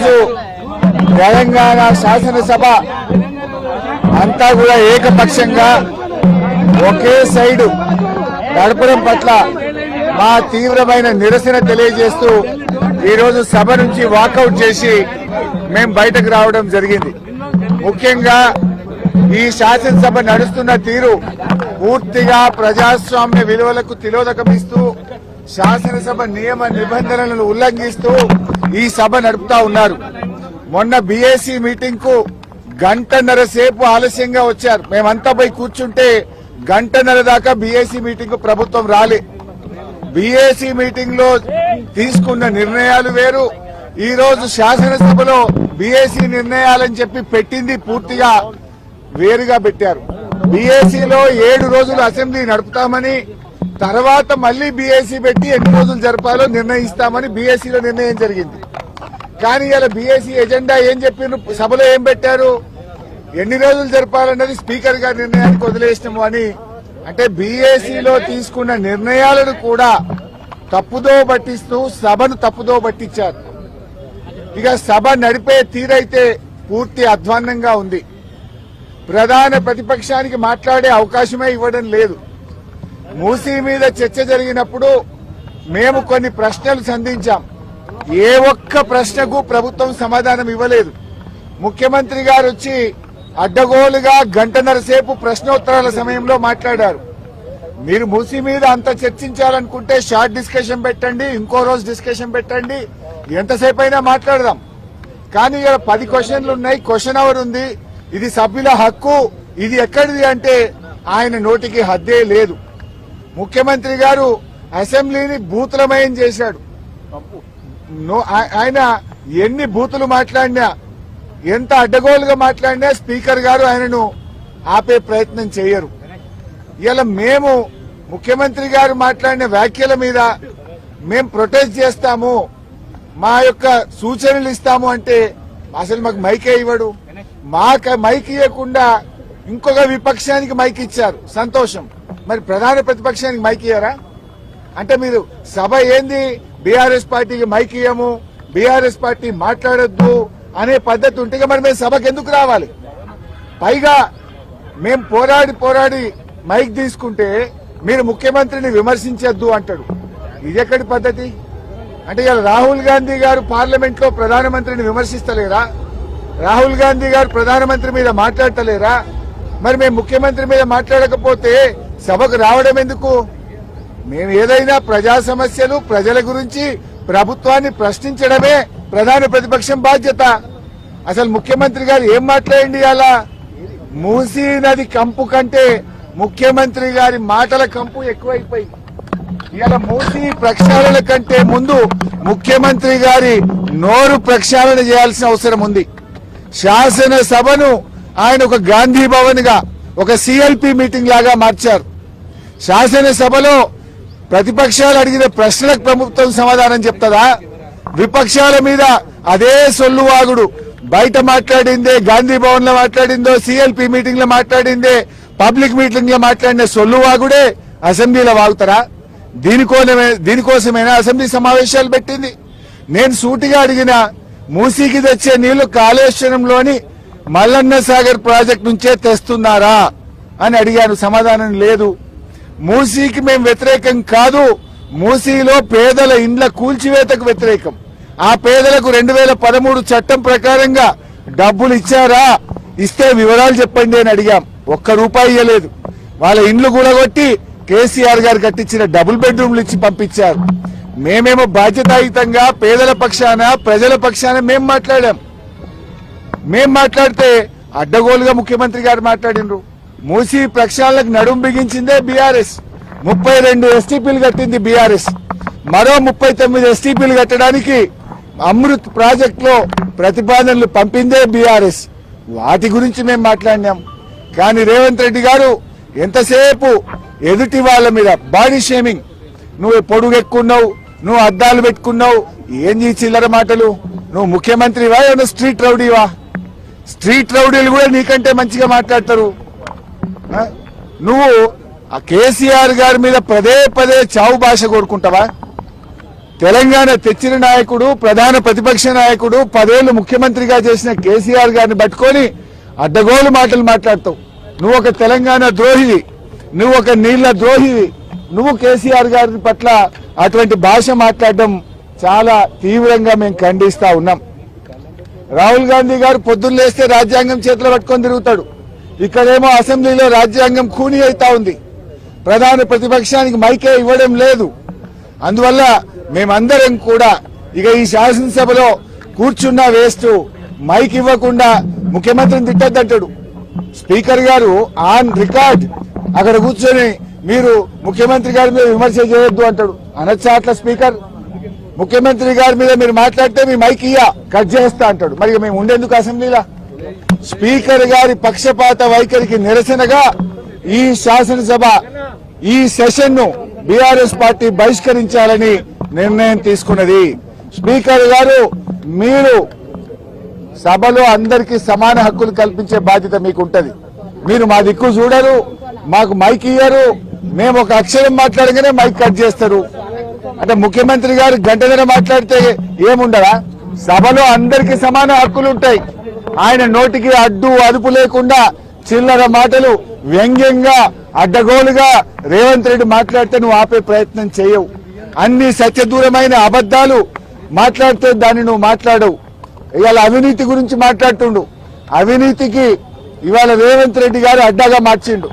ఈరోజు తెలంగాణ శాసనసభ అంతా కూడా ఏకపక్షంగా ఒకే సైడు గడపడం పట్ల మా తీవ్రమైన నిరసన తెలియజేస్తూ ఈరోజు సభ నుంచి వాకౌట్ చేసి మేము బయటకు రావడం జరిగింది. ముఖ్యంగా ఈ శాసనసభ నడుస్తున్న తీరు పూర్తిగా ప్రజాస్వామ్య విలువలకు తిలోదకమిస్తూ శాసనసభ నియమ నిబంధనలను ఉల్లంఘిస్తూ ఈ సభ నడుపుతా ఉన్నారు. మొన్న బీఏసీ మీటింగ్కు గంటన్నర సేపు ఆలస్యంగా వచ్చారు. మేమంతా పోయి కూర్చుంటే గంటన్నర దాకా బీఏసీ మీటింగ్ ప్రభుత్వం రాలే. బీఏసీ మీటింగ్లో తీసుకున్న నిర్ణయాలు వేరు. ఈ రోజు శాసనసభలో బీఏసీ నిర్ణయాలని చెప్పి పెట్టింది పూర్తిగా వేరుగా పెట్టారు. బీఏసీలో ఏడు రోజులు అసెంబ్లీ నడుపుతామని తర్వాత మళ్ళీ బీఏసీ పెట్టి ఎన్ని రోజులు జరపాలో నిర్ణయిస్తామని బీఏసీలో నిర్ణయం జరిగింది. కానీ ఇలా బీఏసీ ఎజెండా ఏం చెప్పారు సభలో ఏం పెట్టారు? ఎన్ని రోజులు జరపాలన్నది స్పీకర్ గారి నిర్ణయానికి వదిలేసినాము అని. అంటే బీఏసీలో తీసుకున్న నిర్ణయాలను కూడా తప్పుదో పట్టిస్తూ సభను తప్పుదో పట్టించారు. ఇక సభ నడిపే తీరైతే పూర్తి అధ్వాన్నంగా ఉంది. ప్రధాన ప్రతిపక్షానికి మాట్లాడే అవకాశమే ఇవ్వడం లేదు. మూసీ మీద చర్చ జరిగినప్పుడు మేము కొన్ని ప్రశ్నలు సంధించాం. ఏ ఒక్క ప్రశ్నకు ప్రభుత్వం సమాధానం ఇవ్వలేదు. ముఖ్యమంత్రి గారు వచ్చి అడ్డగోలుగా గంటన్నర సేపు ప్రశ్నోత్తరాల సమయంలో మాట్లాడారు. మీరు మూసీ మీద అంత చర్చించాలనుకుంటే షార్ట్ డిస్కషన్ పెట్టండి ఇంకో రోజు డిస్కషన్ పెట్టండి ఎంతసేపు అయినా మాట్లాడదాం. కానీ ఇక్కడ పది క్వశ్చన్లు ఉన్నాయి క్వశ్చన్ అవర్ ఉంది. ఇది సభ్యుల హక్కు ఇది ఎక్కడిది అంటే ఆయన నోటికి హద్దే లేదు. ముఖ్యమంత్రి గారు అసెంబ్లీని బూతులమయం చేశాడు. ఆయన ఎన్ని బూతులు మాట్లాడినా ఎంత అడ్డగోలుగా మాట్లాడినా స్పీకర్ గారు ఆయనను ఆపే ప్రయత్నం చేయరు. ఇలా మేము ముఖ్యమంత్రి గారు మాట్లాడిన వ్యాఖ్యల మీద మేము ప్రొటెస్ట్ చేస్తాము మా యొక్క సూచనలు ఇస్తాము అంటే అసలు మాకు మైకే ఇవ్వడు. మాకు మైక్ ఇవ్వకుండా ఇంకొక విపక్షానికి మైక్ ఇచ్చారు. సంతోషం. మరి ప్రధాన ప్రతిపక్షానికి మైక్ ఇయ్యారా? అంటే మీరు సభ ఏంది? బీఆర్ఎస్ పార్టీకి మైక్ ఇయ్యము? బీఆర్ఎస్ పార్టీ మాట్లాడొద్దు అనే పద్ధతి ఉంటే మరి మేము సభకు ఎందుకు రావాలి? పైగా మేం పోరాడి పోరాడి మైక్ తీసుకుంటే మీరు ముఖ్యమంత్రిని విమర్శించద్దు అంటాడు. ఇది ఎక్కడి పద్ధతి? అంటే ఇలా రాహుల్ గాంధీ గారు పార్లమెంట్లో ప్రధానమంత్రిని విమర్శిస్తలేరా? రాహుల్ గాంధీ గారు ప్రధానమంత్రి మీద మాట్లాడతలేరా? మరి మేము ముఖ్యమంత్రి మీద మాట్లాడకపోతే సభకు రావడం ఎందుకు? మేము ఏదైనా ప్రజా సమస్యలు ప్రజల గురించి ప్రభుత్వాన్ని ప్రశ్నించడమే ప్రధాన ప్రతిపక్షం బాధ్యత. అసలు ముఖ్యమంత్రి గారు ఏం మాట్లాడండి అలా? మూసీ నది కంపు కంటే ముఖ్యమంత్రి గారి మాటల కంపు ఎక్కువైపోయింది ఇలా మూసీ ప్రక్షాళన కంటే ముందు ముఖ్యమంత్రి గారి నోరు ప్రక్షాళన చేయాల్సిన అవసరం ఉంది. శాసనసభను ఆయన ఒక గాంధీ భవన్గా ఒక సిఎల్పి మీటింగ్ లాగా మార్చారు. శాసనసభలో ప్రతిపక్షాలు అడిగిన ప్రశ్నలకు ప్రభుత్వం సమాధానం చెప్తుందా? విపక్షాల మీద అదే సొల్లువాగుడు బయట మాట్లాడిందే గాంధీ భవన్లో మాట్లాడిందో సిఎల్పి మీటింగ్లో మాట్లాడిందే పబ్లిక్ మీటింగ్లో మాట్లాడిన సొల్లువాగుడే అసెంబ్లీలో వాగుతారా? దీనికోసమే దీనికోసమైనా అసెంబ్లీ సమావేశాలు పెట్టింది? నేను సూటిగా అడిగిన మూసీకి తెచ్చే నీళ్ళు కాళేశ్వరంలోని మల్లన్న సాగర్ ప్రాజెక్ట్ నుంచే తెస్తున్నారా అని అడిగాను. సమాధానం లేదు. మూసీకి మేము వ్యతిరేకం కాదు. మూసీలో పేదల ఇండ్ల కూల్చివేతకు వ్యతిరేకం. ఆ పేదలకు రెండు వేల పదమూడు చట్టం ప్రకారంగా డబ్బులు ఇచ్చారా? ఇస్తే వివరాలు చెప్పండి అని అడిగాం. ఒక్క రూపాయి ఇవ్వలేదు వాళ్ళ ఇండ్లు కూడగొట్టి కేసీఆర్ గారు కట్టించిన డబుల్ బెడ్రూమ్లు ఇచ్చి పంపించారు. మేమేమో బాధ్యతాయుతంగా పేదల పక్షాన ప్రజల పక్షాన మేం మాట్లాడాం. మేం మాట్లాడితే అడ్డగోలుగా ముఖ్యమంత్రి గారు మాట్లాడినరు. మూసి ప్రక్షాళనకు నడుం బిగించిందే బీఆర్ఎస్. ముప్పై రెండు ఎస్టీపీలు కట్టింది బీఆర్ఎస్. మరో ముప్పై తొమ్మిది ఎస్టీపీలు కట్టడానికి అమృత్ ప్రాజెక్ట్లో ప్రతిపాదనలు పంపిందే బీఆర్ఎస్. వాటి గురించి మేము మాట్లాడినాం. కానీ రేవంత్ రెడ్డి గారు ఎంతసేపు ఎదుటి వాళ్ళ మీద బాడీ షేమింగ్. నువ్వు పొడుగు ఎక్కున్నావు నువ్వు అద్దాలు పెట్టుకున్నావు ఏం ఈ చిల్లర మాటలు? నువ్వు ముఖ్యమంత్రివా ఏమైనా స్ట్రీట్ రౌడీవా? స్ట్రీట్ రౌడీలు కూడా నీకంటే మంచిగా మాట్లాడతారు. నువ్వు ఆ కేసీఆర్ గారి మీద పదే పదే చావు భాష కోరుకుంటావా? తెలంగాణ తెచ్చిన నాయకుడు ప్రధాన ప్రతిపక్ష నాయకుడు పదేళ్ళు ముఖ్యమంత్రిగా చేసిన కేసీఆర్ గారిని పట్టుకొని అడ్డగోలు మాటలు మాట్లాడతావు. నువ్వు ఒక తెలంగాణ ద్రోహివి. నువ్వు ఒక నీళ్ళ ద్రోహివి. నువ్వు కేసీఆర్ గారి పట్ల అటువంటి భాష మాట్లాడడం చాలా తీవ్రంగా మేము ఖండిస్తా ఉన్నాం. రాహుల్ గాంధీ గారు పొద్దున్న లేస్తే రాజ్యాంగం చేతిలో పట్టుకొని తిరుగుతాడు. ఇక్కడేమో అసెంబ్లీలో రాజ్యాంగం కూని అవుతా ఉంది. ప్రధాన ప్రతిపక్షానికి మైకే ఇవ్వడం లేదు. అందువల్ల మేమందరం కూడా ఇక ఈ శాసనసభలో కూర్చున్నా వేస్ట్ మైక్ ఇవ్వకుండా ముఖ్యమంత్రిని తిట్టద్దంటాడు. స్పీకర్ గారు ఆన్ రికార్డ్ అక్కడ కూర్చొని మీరు ముఖ్యమంత్రి గారి మీద విమర్శ చేయొద్దు అంటాడు. అనొచ్చా అట్లా స్పీకర్? ముఖ్యమంత్రి గారి మీద మీరు మాట్లాడితే మీ మైక్ ఇయ్యా కట్ చేస్తా అంటాడు. మరి మేము ఉండేందుకు అసెంబ్లీలా? స్పీకర్ గారి పక్షపాత వైఖరికి నిరసనగా ఈ శాసనసభ ఈ సెషన్ను బీఆర్ఎస్ పార్టీ బహిష్కరించాలని నిర్ణయం తీసుకున్నది. స్పీకర్ గారు మీరు సభలో అందరికీ సమాన హక్కులు కల్పించే బాధ్యత మీకు ఉంటది మీరు మా దిక్కు చూడరు మాకు మైక్ ఇయ్యరు మేము ఒక అక్షరం మాట్లాడగానే మైక్ కట్ చేస్తారు. అంటే ముఖ్యమంత్రి గారు గంటనే మాట్లాడితే ఏముండదా? సభలో అందరికి సమాన హక్కులు ఉంటాయి. ఆయన నోటికి అడ్డు అదుపు లేకుండా చిల్లర మాటలు వ్యంగ్యంగా అడ్డగోలుగా రేవంత్ రెడ్డి మాట్లాడితే నువ్వు ఆపే ప్రయత్నం చేయవు. అన్ని సత్యదూరమైన అబద్ధాలు మాట్లాడితే దాన్ని నువ్వు మాట్లాడవు. ఇవాళ అవినీతి గురించి మాట్లాడుతుండు. అవినీతికి ఇవాళ రేవంత్ రెడ్డి గారు అడ్డాగా మార్చిండు.